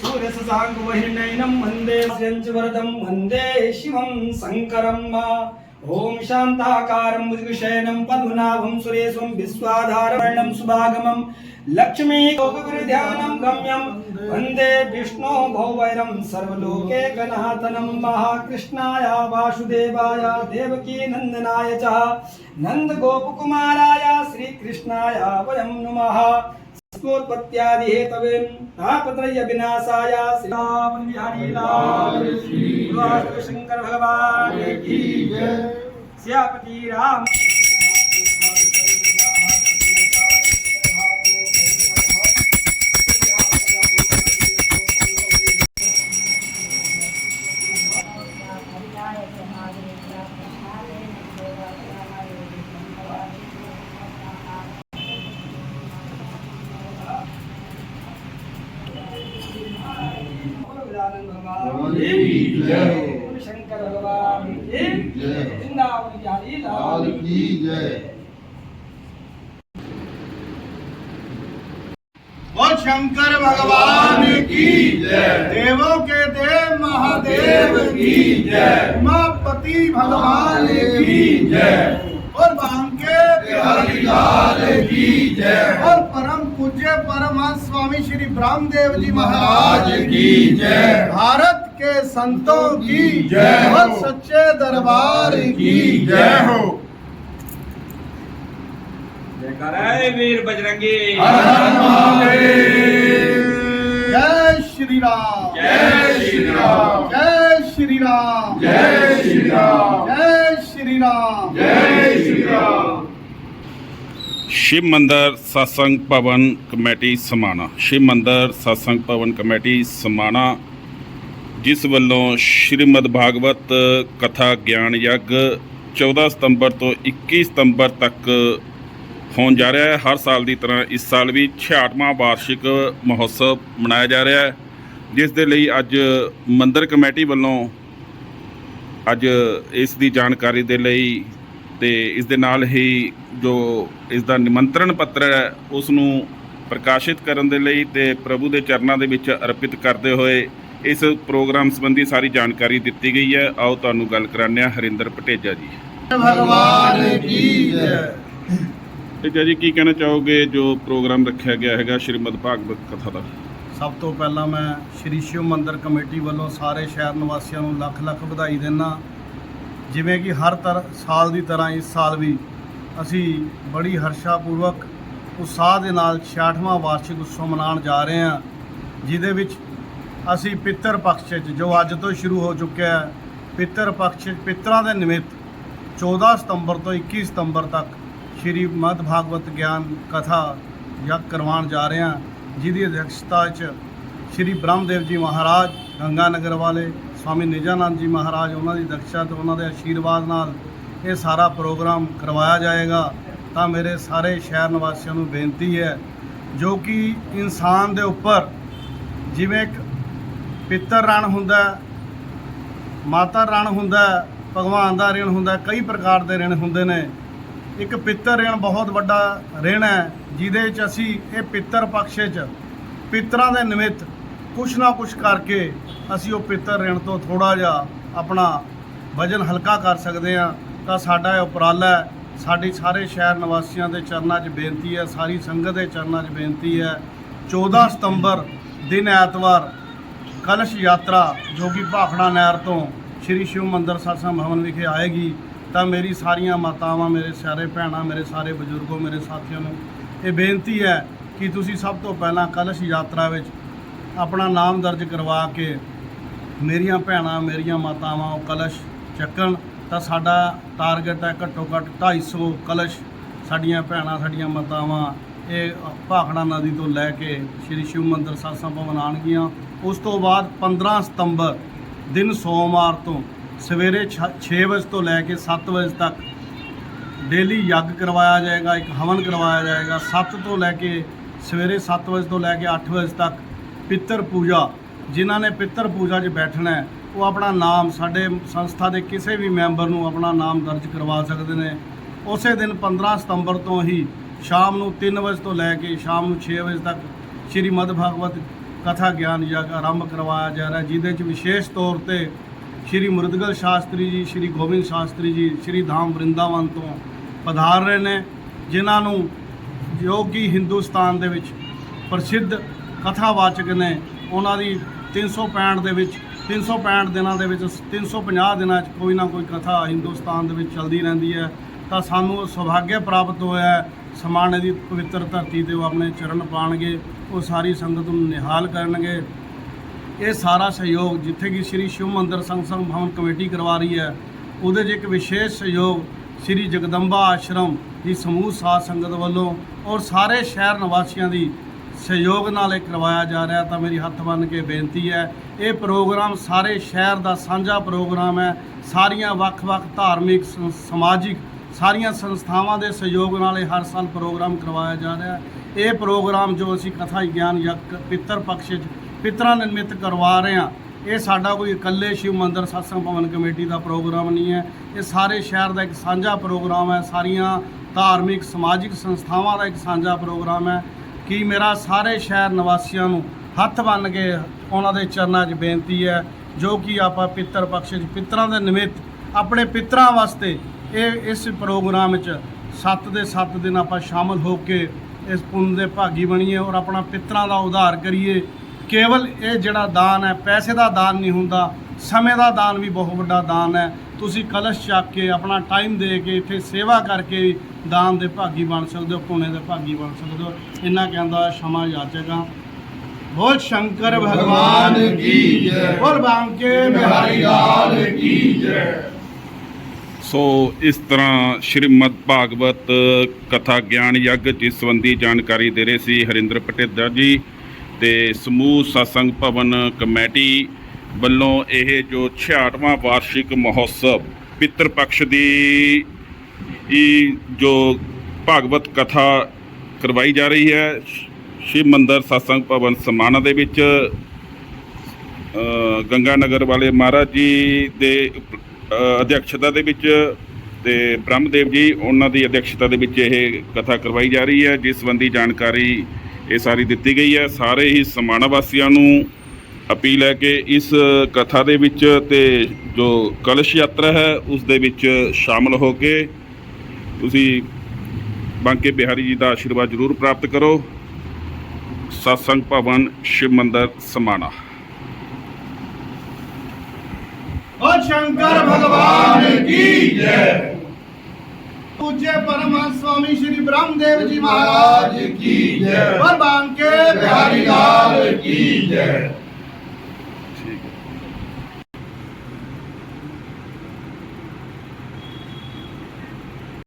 சூரசாங்குவஹிநைனம் வந்தே செஞ்சுவரதம் வந்தே சிவம் சங்கரம் ஓம் சாந்தாக்காரம் முதுகுஷயனம் பத்மநாபம் சுரேசும் விஸ்வாதாரம் சுபாகமம் லக்ஷ்மீ கோகுவிருத்தியானம் கம்யம் வந்தே விஷ்ணோ கோவைரம் சர்வலோகே கநாதனம் மகாகிருஷ்ணாய வாசுதேவாய தேவகீ நந்தனாய ச நந்த கோபகுமாராய ஸ்ரீகிருஷ்ணாய வயம் நுமஹா नमः स्मोत्पत्त्यादि हेतवे तापत्रय विनाशाय श्री राम बिहारी लाल श्री शंकर भगवान की जय श्यापति राम भगवान की जय शंकर भगवान की जय। वृंदावन बिहारी लाल लाल की जय। और शंकर भगवान की जय। देवों के देव महादेव की जय। उमापति भगवान की जय। और बांके बिहारी लाल की जय। और परम पूज्य परमहंस स्वामी श्री ब्रह्मदेव जी महाराज की जय। भारत के संतों की जय और सच्चे दरबार की जय हो। जयकारा वीर बजरंगी। हर हर महादेव। जय श्री राम। जय श्री राम। जय श्री राम। जय श्री राम। जय श्री राम। जय श्री राम। ਸ਼ਿਵ ਮੰਦਰ satsang ਭਵਨ ਕਮੇਟੀ ਸਮਾਣਾ। ਸ਼ਿਵ ਮੰਦਰ satsang ਭਵਨ ਕਮੇਟੀ ਸਮਾਣਾ, ਜਿਸ ਵੱਲੋਂ ਸ਼੍ਰੀਮਦ ਭਾਗਵਤ ਕਥਾ ਗਿਆਨ ਯੱਗ 14 ਸਤੰਬਰ ਤੋਂ 21 ਸਤੰਬਰ ਤੱਕ ਹੋਣ ਜਾ ਰਿਹਾ ਹੈ। ਹਰ ਸਾਲ ਦੀ ਤਰ੍ਹਾਂ ਇਸ ਸਾਲ ਵੀ 66ਵਾਂ ਵਾਰਸ਼ਿਕ ਮਹੋਤਸਵ ਮਨਾਇਆ ਜਾ ਰਿਹਾ ਹੈ, ਜਿਸ ਦੇ ਲਈ ਅੱਜ ਮੰਦਰ ਕਮੇਟੀ ਵੱਲੋਂ ਅੱਜ ਇਸ ਦੀ ਜਾਣਕਾਰੀ ਦੇ ਲਈ ਤੇ ਇਸ ਦੇ ਨਾਲ ਹੀ ਜੋ ਇਸ ਦਾ ਨਿਮੰਤਰਣ ਪੱਤਰ ਹੈ ਉਸ ਨੂੰ ਪ੍ਰਕਾਸ਼ਿਤ ਕਰਨ ਦੇ ਲਈ ਤੇ ਪ੍ਰਭੂ ਦੇ ਚਰਨਾਂ ਦੇ ਵਿੱਚ ਅਰਪਿਤ ਕਰਦੇ ਹੋਏ ਇਸ ਪ੍ਰੋਗਰਾਮ ਸੰਬੰਧੀ ਸਾਰੀ ਜਾਣਕਾਰੀ ਦਿੱਤੀ ਗਈ ਹੈ। ਆਓ ਤੁਹਾਨੂੰ ਗੱਲ ਕਰਾਉਂਦੇ ਹਾਂ ਹਰਿੰਦਰ ਪਟੇਜਾ ਜੀ। ਭਗਵਾਨ ਕੀ ਜੈ। ਪਟੇਜਾ ਜੀ ਕੀ ਕਹਿਣਾ ਚਾਹੋਗੇ? ਜੋ ਪ੍ਰੋਗਰਾਮ ਰੱਖਿਆ ਗਿਆ ਹੈਗਾ ਸ਼੍ਰੀਮਦ ਭਾਗਵਤ ਕਥਾ ਦਾ। ਸਭ ਤੋਂ ਪਹਿਲਾਂ ਮੈਂ ਸ਼੍ਰੀ ਸ਼ਿਵ ਮੰਦਿਰ ਕਮੇਟੀ ਵੱਲੋਂ ਸਾਰੇ ਸ਼ਹਿਰ ਨਿਵਾਸੀਆਂ ਨੂੰ ਲੱਖ ਲੱਖ ਵਧਾਈ ਦਿੰਦਾ ਜਿਵੇਂ ਕਿ ਹਰ ਤਰ, ਸਾਲ ਦੀ ਤਰ੍ਹਾਂ ਇਸ ਸਾਲ ਵੀ ਅਸੀਂ ਬੜੀ ਹਰਸ਼ਾਪੂਰਵਕ ਉਤਸ਼ਾਹ ਦੇ ਨਾਲ 66ਵਾਂ ਵਾਰਸ਼ਿਕ ਉਤਸਵ ਮਨਾਉਣ ਜਾ ਰਹੇ ਹਾਂ, ਜਿਹਦੇ ਵਿੱਚ ਅਸੀਂ ਪਿੱਤਰ ਪਕਸ਼ 'ਚ, ਜੋ ਅੱਜ ਤੋਂ ਸ਼ੁਰੂ ਹੋ ਚੁੱਕਿਆ ਹੈ, ਪਿੱਤਰ ਪਕਸ਼, ਪਿੱਤਰਾਂ ਦੇ ਨਿਮਿਤ 14 ਸਤੰਬਰ ਤੋਂ 21 ਸਤੰਬਰ ਤੱਕ ਸ਼੍ਰੀ ਮਦ ਭਾਗਵਤ ਗਿਆਨ ਕਥਾ ਯੱਗ ਕਰਵਾਉਣ ਜਾ ਰਹੇ ਹਾਂ, ਜਿਹਦੀ ਅਧਿਕਸ਼ਤਾ 'ਚ ਸ਼੍ਰੀ ਬ੍ਰਹਮਦੇਵ ਜੀ ਮਹਾਰਾਜ ਗੰਗਾ ਨਗਰ ਵਾਲੇ ਸਵਾਮੀ ਨਿਜਾਨੰਦ ਜੀ ਮਹਾਰਾਜ ਉਹਨਾਂ ਦੀ ਦਕਸ਼ਾ ਤੇ ਉਹਨਾਂ ਦੇ ਆਸ਼ੀਰਵਾਦ ਨਾਲ ਇਹ ਸਾਰਾ ਪ੍ਰੋਗਰਾਮ ਕਰਵਾਇਆ ਜਾਏਗਾ, ਤਾਂ ਮੇਰੇ ਸਾਰੇ ਸ਼ਹਿਰ ਨਿਵਾਸੀਆਂ ਨੂੰ ਬੇਨਤੀ ਹੈ, ਜੋ ਕਿ ਇਨਸਾਨ ਦੇ ਉੱਪਰ ਜਿਵੇਂ ਇੱਕ ਪਿੱਤਰ ਰਣ ਹੁੰਦਾ ਮਾਤਾ ਰਣ ਹੁੰਦਾ ਭਗਵਾਨ ਦਾ ਰਿਣ ਹੁੰਦਾ ਕਈ ਪ੍ਰਕਾਰ ਦੇ ਰਿਣ ਹੁੰਦੇ ਨੇ। ਇੱਕ ਪਿੱਤਰ ਰਿਣ ਬਹੁਤ ਵੱਡਾ ਰਿਣ ਹੈ, ਜਿਹਦੇ ਵਿੱਚ ਅਸੀਂ ਇਹ ਪਿੱਤਰ ਪਕਸ਼ੇ 'ਚ ਪਿੱਤਰਾਂ ਦੇ ਨਿਮਿਤ ਕੁਛ ਨਾ ਕੁਛ ਕਰਕੇ ਅਸੀਂ ਉਹ ਪਿੱਤਰ ਰਿਣ ਤੋਂ ਥੋੜਾ ਜਿਹਾ ਆਪਣਾ ਵਜਨ ਹਲਕਾ ਕਰ ਸਕਦੇ ਹਾਂ, ਤਾਂ ਸਾਡਾ ਇਹ ਉਪਰਾਲਾ ਹੈ। ਸਾਡੀ ਸਾਰੇ ਸ਼ਹਿਰ ਨਿਵਾਸੀਆਂ ਦੇ ਚਰਨਾਂ 'ਚ ਬੇਨਤੀ ਹੈ, ਸਾਰੀ ਸੰਗਤ ਦੇ ਚਰਨਾਂ 'ਚ ਬੇਨਤੀ ਹੈ। 14 ਸਤੰਬਰ ਦਿਨ ਐਤਵਾਰ ਕਲਸ਼ ਯਾਤਰਾ, ਜੋ ਕਿ ਭਾਖੜਾ ਨਹਿਰ ਤੋਂ ਸ਼੍ਰੀ ਸ਼ਿਵ ਮੰਦਰ ਸਾਸਾ ਭਵਨ ਵਿਖੇ ਆਏਗੀ, ਤਾਂ ਮੇਰੀ ਸਾਰੀਆਂ ਮਾਤਾਵਾਂ, ਮੇਰੇ ਸਾਰੇ ਭੈਣਾਂ, ਮੇਰੇ ਸਾਰੇ ਬਜ਼ੁਰਗੋ, ਮੇਰੇ ਸਾਥੀਆਂ ਨੂੰ ਇਹ ਬੇਨਤੀ ਹੈ ਕਿ ਤੁਸੀਂ ਸਭ ਤੋਂ ਪਹਿਲਾਂ ਕਲਸ਼ ਯਾਤਰਾ ਵਿੱਚ ਆਪਣਾ ਨਾਮ ਦਰਜ ਕਰਵਾ ਕੇ ਮੇਰੀਆਂ ਭੈਣਾਂ, ਮੇਰੀਆਂ ਮਾਤਾਵਾਂ ਉਹ ਕਲਸ਼ ਚੱਕਣ, ਤਾਂ ਸਾਡਾ ਟਾਰਗੇਟ ਹੈ ਘੱਟੋ ਘੱਟ 250 ਕਲਸ਼ ਸਾਡੀਆਂ ਭੈਣਾਂ, ਸਾਡੀਆਂ ਮਾਤਾਵਾਂ ਇਹ ਭਾਖੜਾ ਨਦੀ ਤੋਂ ਲੈ ਕੇ ਸ਼੍ਰੀ ਸ਼ਿਵ ਮੰਦਰ ਸਾਸਾ ਭਵਨ ਆਉਣਗੀਆਂ। ਉਸ ਤੋਂ ਬਾਅਦ 15 ਸਤੰਬਰ ਦਿਨ ਸੋਮਵਾਰ ਤੋਂ ਸਵੇਰੇ 6 ਵਜੇ ਤੋਂ ਲੈ ਕੇ 7 ਵਜੇ ਤੱਕ ਡੇਲੀ ਯੱਗ ਕਰਵਾਇਆ ਜਾਏਗਾ, ਇੱਕ ਹਵਨ ਕਰਵਾਇਆ ਜਾਏਗਾ। 7 ਤੋਂ ਲੈ ਕੇ ਸਵੇਰੇ 7 ਵਜੇ ਤੋਂ ਲੈ ਕੇ 8 ਵਜੇ ਤੱਕ ਪਿੱਤਰ ਪੂਜਾ, ਜਿਨ੍ਹਾਂ ਨੇ ਪਿੱਤਰ ਪੂਜਾ 'ਚ ਬੈਠਣਾ ਉਹ ਆਪਣਾ ਨਾਮ ਸਾਡੇ ਸੰਸਥਾ ਦੇ ਕਿਸੇ ਵੀ ਮੈਂਬਰ ਨੂੰ ਆਪਣਾ ਨਾਮ ਦਰਜ ਕਰਵਾ ਸਕਦੇ ਨੇ। ਉਸੇ ਦਿਨ 15 ਸਤੰਬਰ ਤੋਂ ਹੀ ਸ਼ਾਮ ਨੂੰ 3 ਵਜੇ ਤੋਂ ਲੈ ਕੇ ਸ਼ਾਮ ਨੂੰ 6 ਵਜੇ ਤੱਕ ਸ਼੍ਰੀ ਮਦ ਭਾਗਵਤ ਕਥਾ ਗਿਆਨ ਯੱਗ ਆਰੰਭ ਕਰਵਾਇਆ ਜਾ ਰਿਹਾ ਜਿਹਦੇ 'ਚ ਵਿਸ਼ੇਸ਼ ਤੌਰ ਤੇ ਸ਼੍ਰੀ ਮੁਰਦਗਲ ਸ਼ਾਸਤਰੀ ਜੀ, ਸ਼੍ਰੀ ਗੋਬਿੰਦ ਸ਼ਾਸਤਰੀ ਜੀ, ਸ਼੍ਰੀ ਧਾਮ ਵਰਿੰਦਾਵਨ ਤੋਂ ਪਧਾਰ ਰਹੇ ਨੇ, ਜਿਨ੍ਹਾਂ ਨੂੰ ਜੋ ਕਿ ਹਿੰਦੁਸਤਾਨ ਦੇ ਵਿੱਚ ਪ੍ਰਸਿੱਧ ਕਥਾਵਾਚਕ ਨੇ ਉਹਨਾਂ ਦੀ 365 ਦੇ ਵਿੱਚ 365 ਦਿਨਾਂ ਦੇ ਵਿੱਚ 350 ਦਿਨਾਂ 'ਚ ਕੋਈ ਨਾ ਕੋਈ ਕਥਾ ਹਿੰਦੁਸਤਾਨ ਦੇ ਵਿੱਚ ਚੱਲਦੀ ਰਹਿੰਦੀ ਹੈ। ਤਾਂ ਸਾਨੂੰ ਉਹ ਸੁਭਾਗਿਆ ਪ੍ਰਾਪਤ ਹੋਇਆ ਹੈ। ਦੀ ਪਵਿੱਤਰ ਧਰਤੀ ਤੇ ਉਹ ਆਪਣੇ ਚਰਨ ਪਾਣਗੇ, ਉਹ ਸਾਰੀ ਸੰਗਤ ਨੂੰ ਨਿਹਾਲ ਕਰਨਗੇ। ਇਹ ਸਾਰਾ ਸਹਿਯੋਗ ਜਿੱਥੇ ਕਿ ਸ੍ਰੀ ਸ਼ਿਵ ਮੰਦਰ ਮੰਦਿਰ ਸੰਘ ਭਵਨ ਕਮੇਟੀ ਕਰਵਾ ਰਹੀ ਹੈ, ਉਹਦੇ 'ਚ ਇੱਕ ਵਿਸ਼ੇਸ਼ ਸਹਿਯੋਗ ਸ੍ਰੀ ਜਗਦੰਬਾ ਆਸ਼ਰਮ ਦੀ ਸਮੂਹ ਸਾਧ ਸੰਗਤ ਵੱਲੋਂ ਔਰ ਸਾਰੇ ਸ਼ਹਿਰ ਨਿਵਾਸੀਆਂ ਦੀ ਸਹਿਯੋਗ ਨਾਲ ਇਹ ਕਰਵਾਇਆ ਜਾ ਰਿਹਾ, ਤਾਂ ਮੇਰੀ ਹੱਥ ਬੰਨ੍ਹ ਕੇ ਬੇਨਤੀ ਹੈ, ਇਹ ਪ੍ਰੋਗਰਾਮ ਸਾਰੇ ਸ਼ਹਿਰ ਦਾ ਸਾਂਝਾ ਪ੍ਰੋਗਰਾਮ ਹੈ। ਸਾਰੀਆਂ ਵੱਖ-ਵੱਖ ਧਾਰਮਿਕ ਸਮਾਜਿਕ ਸਾਰੀਆਂ ਸੰਸਥਾਵਾਂ ਦੇ ਸਹਿਯੋਗ ਨਾਲ ਇਹ ਹਰ ਸਾਲ ਪ੍ਰੋਗਰਾਮ ਕਰਵਾਇਆ ਜਾ ਰਿਹਾ ਇਹ ਪ੍ਰੋਗਰਾਮ ਜੋ ਅਸੀਂ ਕਥਾ ਗਿਆਨ ਯੱਗ ਪਿੱਤਰ ਪਕਸ਼ 'ਚ ਪਿਤਰਾਂ ਨਿਰਮਿਤ ਕਰਵਾ ਰਹੇ ਹਾਂ, ਇਹ ਸਾਡਾ ਕੋਈ ਇਕੱਲੇ ਸ਼ਿਵ ਮੰਦਰ, satsang ਭਵਨ ਕਮੇਟੀ ਦਾ ਪ੍ਰੋਗਰਾਮ ਨਹੀਂ ਹੈ। ਇਹ ਸਾਰੇ ਸ਼ਹਿਰ ਦਾ ਇੱਕ ਸਾਂਝਾ ਪ੍ਰੋਗਰਾਮ ਹੈ, ਸਾਰੀਆਂ ਧਾਰਮਿਕ, ਸਮਾਜਿਕ ਸੰਸਥਾਵਾਂ ਦਾ ਇੱਕ ਸਾਂਝਾ ਪ੍ਰੋਗਰਾਮ ਹੈ। ਕਿ ਮੇਰਾ ਸਾਰੇ ਸ਼ਹਿਰ ਨਿਵਾਸੀਆਂ ਨੂੰ ਹੱਥ ਬੰਨ੍ਹ ਕੇ ਉਹਨਾਂ ਦੇ ਚਰਨਾਂ 'ਚ ਬੇਨਤੀ ਹੈ, ਜੋ ਕਿ ਆਪਾਂ ਪਿੱਤਰ ਪਕਸ਼ 'ਚ ਪਿੱਤਰਾਂ ਦੇ ਨਿਮਿਤ ਆਪਣੇ ਪਿੱਤਰਾਂ ਵਾਸਤੇ ਇਹ ਇਸ ਪ੍ਰੋਗਰਾਮ ਵਿੱਚ 7 ਦੇ 7 ਦਿਨ ਆਪਾਂ ਸ਼ਾਮਲ ਹੋ ਕੇ ਇਸ ਪੁੰਨ ਦੇ ਭਾਗੀ ਬਣੀਏ ਔਰ ਆਪਣਾ ਪਿੱਤਰਾਂ ਦਾ ਉਧਾਰ ਕਰੀਏ। ਕੇਵਲ ਇਹ ਜਿਹੜਾ ਦਾਨ ਹੈ, ਪੈਸੇ ਦਾ ਦਾਨ ਨਹੀਂ ਹੁੰਦਾ ਸਮੇਂ ਦਾ ਦਾਨ ਵੀ ਬਹੁਤ ਵੱਡਾ ਦਾਨ ਹੈ। ਤੁਸੀਂ ਕਲਸ਼ ਚੱਕ ਕੇ ਆਪਣਾ ਟਾਈਮ ਦੇ ਕੇ ਇੱਥੇ ਸੇਵਾ ਕਰਕੇ ਦਾਨ ਦੇ ਭਾਗੀ ਬਣ ਸਕਦੇ ਹੋ ਪੁਣੇ ਦੇ ਭਾਗੀ ਬਣ ਸਕਦੇ ਹੋ। ਇੰਨਾ ਕਹਿੰਦਾ ਸ਼ਮਾ ਯਾਚਕਾਂ ਬੋਲ ਸ਼ੰਕਰ ਭਗਵਾਨ ਕੀ ਜੈ। ਬੋਲ ਬਾਂਕੇ ਬਿਹਾਰੀ ਲਾਲ ਕੀ ਜੈ? ਸੋ ਇਸ ਤਰ੍ਹਾਂ ਸ਼੍ਰੀਮਦ ਭਾਗਵਤ ਕਥਾ ਗਿਆਨ ਯੱਗ ਜਿਸ ਸੰਬੰਧੀ ਜਾਣਕਾਰੀ ਦੇ ਰਹੇ ਸੀ ਹਰਿੰਦਰ ਪਟੇਦਾ ਜੀ ਤੇ ਸਮੂਹ ਸਤਸੰਗ ਭਵਨ ਕਮੇਟੀ ਵੱਲੋਂ ਇਹ ਜੋ 66ਵਾਂ ਵਾਰਸ਼ਿਕ ਮਹੋਤਸਵ ਪਿੱਤਰ ਪਕਸ਼ ਦੀ ਇਹ ਜੋ ਭਾਗਵਤ ਕਥਾ ਕਰਵਾਈ ਜਾ ਰਹੀ ਹੈ ਸ਼ਿਵ ਮੰਦਰ ਸਤਸੰਗ ਭਵਨ ਸਮਾਣਾ ਦੇ ਵਿੱਚ ਗੰਗਾ ਨਗਰ ਵਾਲੇ ਮਹਾਰਾਜ ਜੀ ਦੇ ਅ, ਅਧਿਕਸ਼ਤਾ ਦੇ ਵਿੱਚ ਤੇ ਬ੍ਰਹਮਦੇਵ ਜੀ ਉਹਨਾਂ ਦੀ ਅਧਿਕਸ਼ਤਾ ਦੇ ਵਿੱਚ ਇਹ ਕਥਾ ਕਰਵਾਈ ਜਾ ਰਹੀ ਹੈ ਜਿਸ ਸੰਬੰਧੀ ਜਾਣਕਾਰੀ ਇਹ ਸਾਰੀ ਦਿੱਤੀ ਗਈ ਹੈ। ਸਾਰੇ ਹੀ ਸਮਾਣਾ ਵਾਸੀਆਂ ਨੂੰ ਅਪੀਲ ਹੈ ਕਿ ਇਸ ਕਥਾ ਦੇ ਵਿੱਚ ਤੇ ਜੋ ਕਲਸ਼ ਯਾਤਰਾ ਹੈ ਉਸ ਦੇ ਵਿੱਚ ਸ਼ਾਮਲ ਹੋ ਕੇ ਤੁਸੀਂ ਬਾਂਕੇ ਬਿਹਾਰੀ ਜੀ ਦਾ ਆਸ਼ੀਰਵਾਦ ਜ਼ਰੂਰ ਪ੍ਰਾਪਤ ਕਰੋ। ਸਤਸੰਗ ਭਵਨ ਸ਼ਿਵ ਮੰਦਰ ਸਮਾਣਾ। ਬੋਲ ਸ਼ੰਕਰ ਭਗਵਾਨ ਕੀ ਜੈ? ਪੂਜੇ ਪਰਮਹੰਸ ਸਵਾਮੀ ਸ਼੍ਰੀ ਬ੍ਰਹਮਦੇਵ ਜੀ ਮਹਾਰਾਜ ਕੀ ਜੈ? ਬਾਂਕੇ ਬਿਹਾਰੀ ਲਾਲ ਕੀ ਜੈ?